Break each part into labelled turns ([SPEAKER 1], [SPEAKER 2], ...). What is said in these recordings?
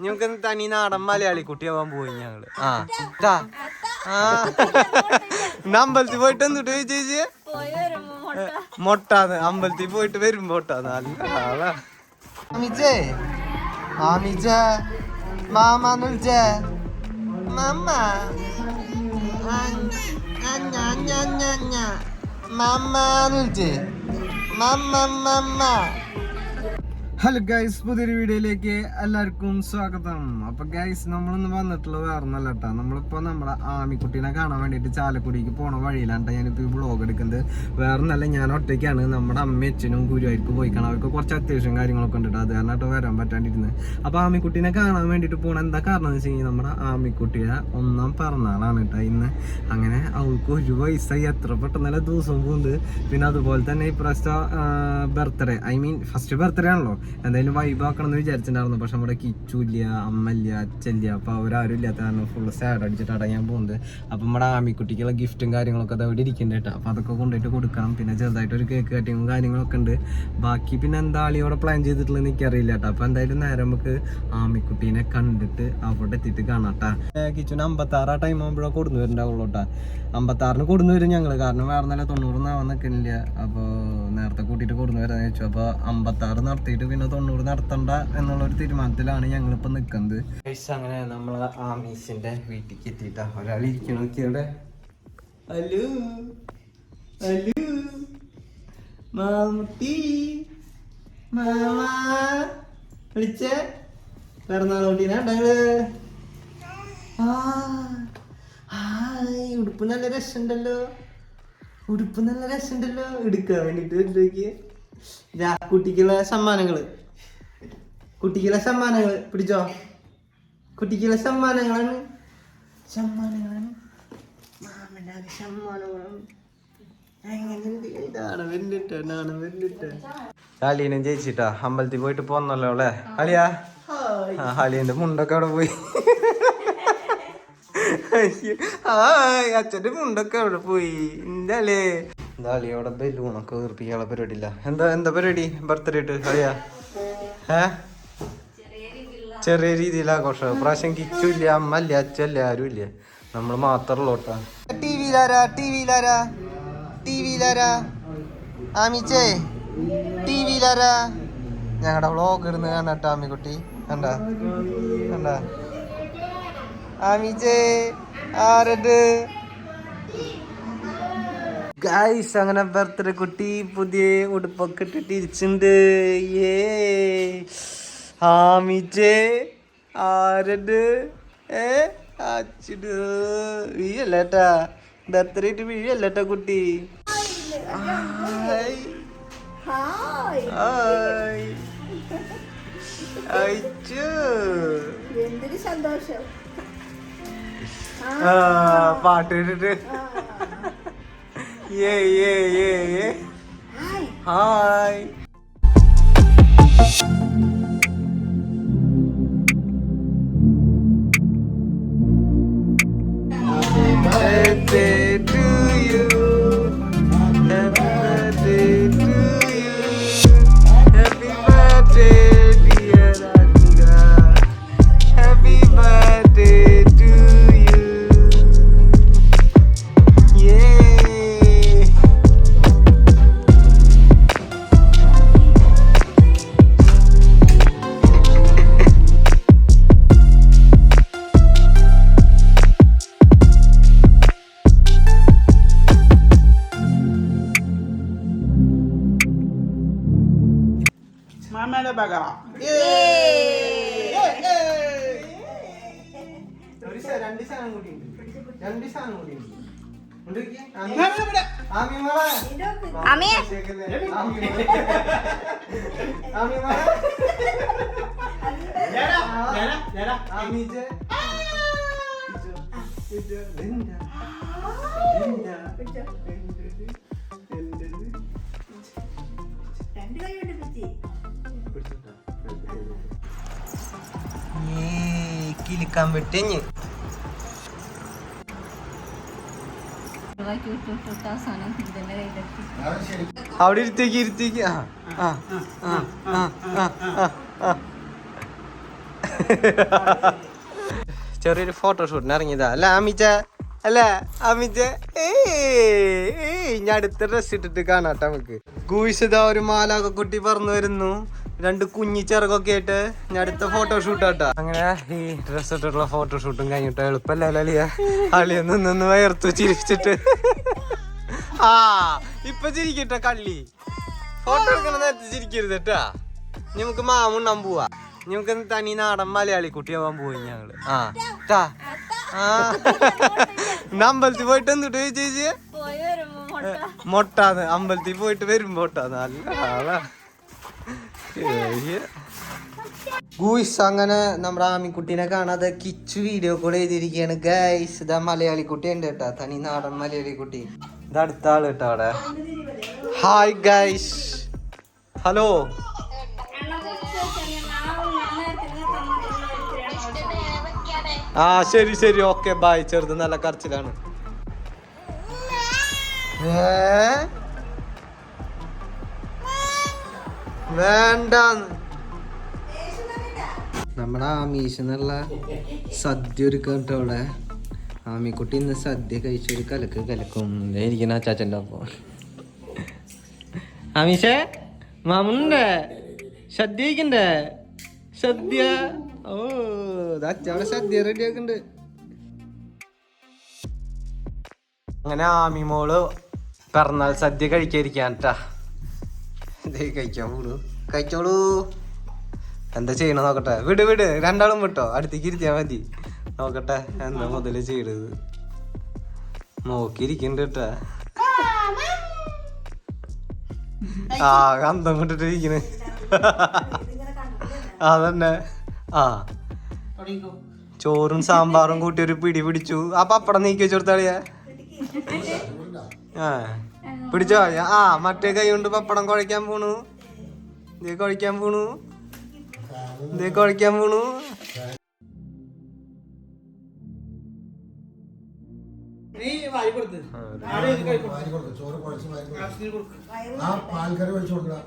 [SPEAKER 1] ഞങ്ങൾക്ക് തനി നാടൻ മലയാളി കുട്ടിയാവാൻ പോയി ഞങ്ങൾ? ആ. ആ. അമ്പലത്തിൽ പോയിട്ട് എന്തുട്ട് ചേച്ചി? മൊട്ടാന്ന്. അമ്പലത്തിൽ പോയിട്ട് വരുമ്പോ മൊട്ടാന്ന് നല്ല ആളാ. മാമാ ആമിച്ച മാമാന്ന് വിളിച്ചേ മമ്മ മമ്മാന്ന് വിളിച്ചേ. മമ്മ മമ്മ ഹലോ ഗൈസ് പുതിയൊരു വീഡിയോയിലേക്ക് എല്ലാവർക്കും സ്വാഗതം. അപ്പൊ ഗൈസ് നമ്മളൊന്ന് വന്നിട്ടുള്ളത് വേറൊന്നല്ല കേട്ടോ നമ്മളിപ്പോ നമ്മളെ ആമിക്കുട്ടീനെ കാണാൻ വേണ്ടിയിട്ട് ചാലക്കുടിക്ക് പോണ വഴിയിലാണ് ഞാനിപ്പോ ഈ വ്ളോഗ് എടുക്കുന്നത്. വേറൊന്നല്ല ഞാൻ ഒറ്റയ്ക്കാണ്. നമ്മുടെ അമ്മയും അച്ഛനും ഗുരുവായൂർക്ക് പോയി അവർക്ക് കുറച്ച് അത്യാവശ്യം കാര്യങ്ങളൊക്കെ ഉണ്ട്. അത് കാരണം കേട്ടോ വരാൻ പറ്റാണ്ടിരുന്നത് അപ്പൊ ആമിക്കുട്ടീനെ കാണാൻ വേണ്ടിയിട്ട് പോണ എന്താ കാരണം എന്ന് വെച്ച് കഴിഞ്ഞാൽ നമ്മുടെ ആമിക്കുട്ടിയുടെ ഒന്നാം പിറന്നാളാണ് കേട്ടോ ഇന്ന്. അങ്ങനെ അവൾക്ക് ഒരു വയസ്സായി. എത്ര പെട്ടെന്നല്ല ദിവസം പോകുന്നത് പിന്നെ അതുപോലെ തന്നെ ഇപ്രാവശ്യത്തെ birthday I mean first birthday ആണല്ലോ. എന്തായാലും വൈബാക്കണം എന്ന് വിചാരിച്ചിട്ടുണ്ടായിരുന്നു. പക്ഷെ നമ്മുടെ കിച്ചു ഇല്ല അമ്മ ഇല്ല അച്ഛല്ല അപ്പൊ അവരാരും ഇല്ലാത്ത കാരണം ഫുള്ള് സാഡ് അടിച്ചിട്ട് അടങ്ങാൻ പോകുന്നത്. അപ്പൊ നമ്മുടെ ആമിക്കുട്ടിക്കുള്ള ഗിഫ്റ്റും കാര്യങ്ങളൊക്കെ അവിടെ ഇരിക്കുന്നുണ്ട് കേട്ടോ. അപ്പൊ അതൊക്കെ കൊണ്ടുപോയിട്ട് കൊടുക്കണം. പിന്നെ ചെറുതായിട്ട് ഒരു കേക്ക് കട്ടിങ്ങും കാര്യങ്ങളൊക്കെ ഉണ്ട്. ബാക്കി പിന്നെ എന്താ ആളിയോടെ പ്ലാൻ ചെയ്തിട്ടുള്ളത് എനിക്കറിയില്ല കേട്ടോ. അപ്പൊ എന്തായാലും നേരെ നമുക്ക് ആമിക്കുട്ടീനെ കണ്ടിട്ട് അവിടെ എത്തിയിട്ട് കാണാട്ടാ കിച്ചുന് അമ്പത്തി ആറ് ആ ടൈം ആകുമ്പോഴാണ് കൊടുന്നു വരുന്നുണ്ടാവുള്ളൂ കേട്ടോ. അമ്പത്തി ആറിന് കൊടുന്നു വരും ഞങ്ങൾ കാരണം വേറെ നല്ല തൊണ്ണൂറിനാവാൻ നിൽക്കുന്നില്ല. അപ്പോൾ നേരത്തെ കൂട്ടിയിട്ട് കൊടുന്നു വരാന്ന് വെച്ചു അപ്പോൾ അമ്പത്തി ആറ് നടത്തിയിട്ട് പിന്നെ തൊണ്ണൂറ് നടത്തണ്ട എന്നുള്ള ഒരു തീരുമാനത്തിലാണ് ഞങ്ങളിപ്പോൾ നിൽക്കുന്നത് അങ്ങനെ നമ്മൾ ആമീസിന്റെ വീട്ടിലേക്ക് എത്തിയിട്ടാ. ഒരാൾ ഇരിക്കണ നോക്കിയവിടെ മാമുട്ടി മാമ. വിളിച്ചേ? ഉണ്ടെങ്കിൽ ആ ഉടുപ്പ് നല്ല രസമുണ്ടല്ലോ. ഉടുപ്പ് നല്ല രസമുണ്ടല്ലോ. എടുക്കാൻ വേണ്ടിട്ട് നോക്കിയേ ഇതാ കുട്ടിക്കുള്ള സമ്മാനങ്ങൾ. കുട്ടിക്കുള്ള സമ്മാനങ്ങൾ പിടിച്ചോ. കുട്ടിക്കുള്ള സമ്മാനങ്ങളാണ്. സമ്മാനങ്ങളാണ്. മാമനാകെ സമ്മാനങ്ങളാണ് അലീനെ ജയിച്ചിട്ടാ അമ്പലത്തിൽ പോയിട്ട് പോന്നല്ലോ അല്ലേ? അലിയാ? ആ അലിയന്റെ മുണ്ടൊക്കെ അവിടെ പോയി. അച്ഛന്റെ മുണ്ടൊക്കെ അവിടെ പോയി. എന്താലേ എന്താ അളി അവിടെ ബലൂണൊക്കെ വീർപ്പിക്കാനുള്ള പരിപാടി ഇല്ല എന്താ എന്താ പരിപാടി? ബർത്ത്ഡേ ഇട്ട് കളിയാ ഏ? ചെറിയ രീതിയിൽ ആഘോഷം. പ്രാവശ്യം കിച്ചു അമ്മല്ല അമ്മ ഇല്ല അച്ഛല്ല ആരും ഇല്ല നമ്മൾ മാത്രമല്ലോ കേട്ടാ. ടി വിയിലാരാ ടി വിയിലാരാ ടി വിയിലാരാ ആമിച്ചേ ടി വിയിലാരാ ഞങ്ങളുടെ വ്ളോഗ് ഇടുന്ന കാണാട്ടോ ആമിക്കുട്ടി? കണ്ട? കണ്ട? ആമിച്ചേ ആരത്? ഗൈസ് അങ്ങനെ ബർത്ത്ഡേ കുട്ടി പുതിയ ഉടുപ്പൊക്കെ ഇട്ടിട്ട് ഇരിച്ചിട്ടുണ്ട് ഏ ഹാമിജേ ആരുണ്ട് ഏ അച്ചിട് വീഴല്ലേട്ടാ. ബർത്ത്ഡേ ഇട്ട് വീഴല്ലേട്ടാ കുട്ടി. പാട്ട് കേട്ടിട്ട്. ഏ ഏ ഏ ഏ
[SPEAKER 2] ഹായ്
[SPEAKER 1] ഹായ് birthday
[SPEAKER 3] ബഗ
[SPEAKER 1] ഒരു രണ്ട് സാധനം കൂടി ഉണ്ട്. രണ്ട് സാധനം കൂടി ഉണ്ട്. ഉണ്ട് ഏയ്, കിലുക്കാൻ പറ്റഞ്ഞ്.
[SPEAKER 2] ഒഴിവാക്കി വിട്ടു വിട്ടു അവസാനം ഇതിന്റെ കയ്യിലെത്തി
[SPEAKER 1] അവിടെ ഇരുത്തേക്ക് ഇരുത്തേക്ക്. ആ ആ ആ ആ ചെറിയൊരു ഫോട്ടോഷൂട്ടിന് ഇറങ്ങിയതാ. അല്ല അമിച്ച? അല്ല അമിച്ച? ഏയ് ഞാൻ അടുത്ത ഡ്രസ് ഇട്ടിട്ട് കാണാട്ടെ നമുക്ക്. ഗൂയിസതാ ഒരു മാലാക കുട്ടി പറന്നു വരുന്നു. രണ്ട് കുഞ്ഞി ചിറകൊക്കെ ആയിട്ട് ഞാൻ അടുത്ത ഫോട്ടോഷൂട്ട് ആട്ടാ അങ്ങനെ ഈ ഡ്രസ് ഇട്ടിട്ടുള്ള ഫോട്ടോഷൂട്ടും കഴിഞ്ഞിട്ട് എളുപ്പമല്ല അളിയ? അളിയ നിന്ന് വയർത്തു ചിരിച്ചിട്ട്. ആ ഇപ്പൊ ചിരിക്കട്ടെ കള്ളി. ഫോട്ടോ എടുക്കണ നേരത്തെ ചിരിക്കരുത് കേട്ടാ നമുക്ക് മാമുണ്ണാൻ പോവാ. നിങ്ങക്ക് തനി നാടൻ മലയാളി കുട്ടിയാവാൻ പോയി ഞങ്ങൾ. ആ ട്ടാ. ആ. അമ്പലത്തിൽ പോയിട്ട് എന്തിട്ട് ചേച്ചി? മൊട്ടാന്ന്. അമ്പലത്തിൽ പോയിട്ട് വരുമ്പോട്ടാന്ന് നല്ല ആളാ. ഗൂയിസ് അങ്ങനെ നമ്മുടെ ആമിക്കുട്ടീനെ കാണാതെ കിച്ചു വീഡിയോ കോൾ ചെയ്തിരിക്കുകയാണ്. ഗൈസ് ഇതാ മലയാളി കുട്ടി ഉണ്ട് കേട്ടാ. തനി നാടൻ മലയാളി കുട്ടി ഇത് അടുത്ത ആൾ കേട്ടോ അവിടെ. ഹായ് ഗൈസ് ഹലോ ആ ശരി ശരി. ഓക്കെ ബായ് ചെറുത് നല്ല കരച്ചിലാണ്. ഏ? വേണ്ടാന്ന്. നമ്മുടെ ആമീഷ് എന്നുള്ള സദ്യ ഒരുക്കാൻ കേട്ടോ അവിടെ. ആമിക്കുട്ടി ഇന്ന് സദ്യ കഴിച്ചൊരു കലക്ക് കലക്കും. ഇരിക്കുന്ന അച്ചാച്ചന്റെ ഒപ്പം. ആമീഷേ മാമുണ്ടേ സദ്യ. കഴിക്കണ്ടേ സദ്യ ഓ ഇത് സദ്യ റെഡി ആക്കുന്നുണ്ട് അങ്ങനെ ആമി മോൾ പിറന്നാൾ സദ്യ കഴിക്കാതിരിക്കാൻ ട്ടാ. കഴിക്കാൻ കഴിച്ചോളൂ എന്താ ചെയ്യണ നോക്കട്ടെ. വിട് വിട്. രണ്ടാളും വിട്ടോ. അടുത്തേക്ക് ഇരുത്തിയാ മതി. നോക്കട്ടെ എന്താ മുതൽ ചെയ്യണത്. നോക്കിയിരിക്കണ്ട് കേട്ടാ. ആ കന്തം കൊണ്ടിട്ട് ഇരിക്കണ്. അതന്നെ. ആ. ചോറും സാമ്പാറും കൂട്ടി ഒരു പിടി പിടിച്ചു. ആ പപ്പടം നീക്കി വെച്ചോടുത്താളിയാ? ആ. പിടിച്ചോ? ആ മറ്റേ കൈ കൊണ്ട് പപ്പടം കുഴക്കാൻ പോണു. ഇതേ കുഴക്കാൻ പോണു. ഇതേ കുഴക്കാൻ പോണു.
[SPEAKER 3] നീ കൊടുത്ത് കൊടുക്ക്.
[SPEAKER 4] ആ പാൽക്കറി ഒഴിച്ചു കൊടുക്കുക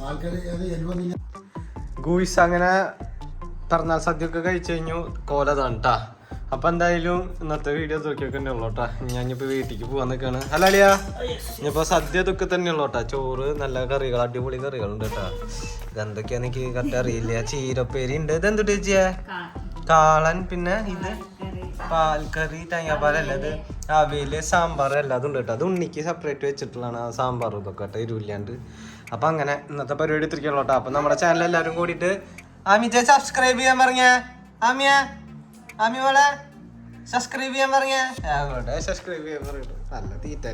[SPEAKER 4] പാൽക്കറി അത് എരിവൊന്നും
[SPEAKER 1] ഗൂയിസ് അങ്ങനെ പറഞ്ഞാൽ സദ്യ ഒക്കെ കഴിച്ചു കഴിഞ്ഞു. കോലതാണ് ട്ടാ അപ്പൊ എന്തായാലും ഇന്നത്തെ വീഡിയോ നോക്കിയൊക്കെ തന്നെ ഉള്ളു കേട്ടാ വീട്ടിലേക്ക് അല്ല അളിയാ സദ്യ ഇതൊക്കെ തന്നെ ഉള്ളു കേട്ടാ ചോറ് നല്ല കറികൾ അടിപൊളി കറികളുണ്ട് കേട്ടാ. ഇതെന്തൊക്കെയാന്ന് എനിക്ക് കറക്റ്റ് അറിയില്ല. ചീരപ്പേരി ഉണ്ട്. ഇതെന്തുട്ട് ചേച്ചിയാ? കാളൻ പിന്നെ ഇത് പാൽക്കറി തേങ്ങാപ്പാലല്ലത് അവിയൽ സാമ്പാർ എല്ലാതും ഉണ്ട് കേട്ടോ. അത് ഉണ്ണിക്ക് സെപ്പറേറ്റ് വെച്ചിട്ടുള്ളതാണ് ആ സാമ്പാർ ഇതൊക്കെ കേട്ടോ ഇരുവില്ലാണ്ട് അപ്പൊ അങ്ങനെ ഇന്നത്തെ പരിപാടി എത്തിരിക്കണല്ലോ കേട്ടോ അപ്പൊ നമ്മുടെ ചാനൽ എല്ലാവരും കൂടിയിട്ട് ആമിജ സബ്സ്ക്രൈബ് ചെയ്യാൻ പറഞ്ഞ. ആമിയ. ആമി മോളെ സബ്സ്ക്രൈബ് ചെയ്യാൻ പറഞ്ഞേ? സബ്സ്ക്രൈബ് ചെയ്യാൻ പറഞ്ഞു നല്ല തീറ്റ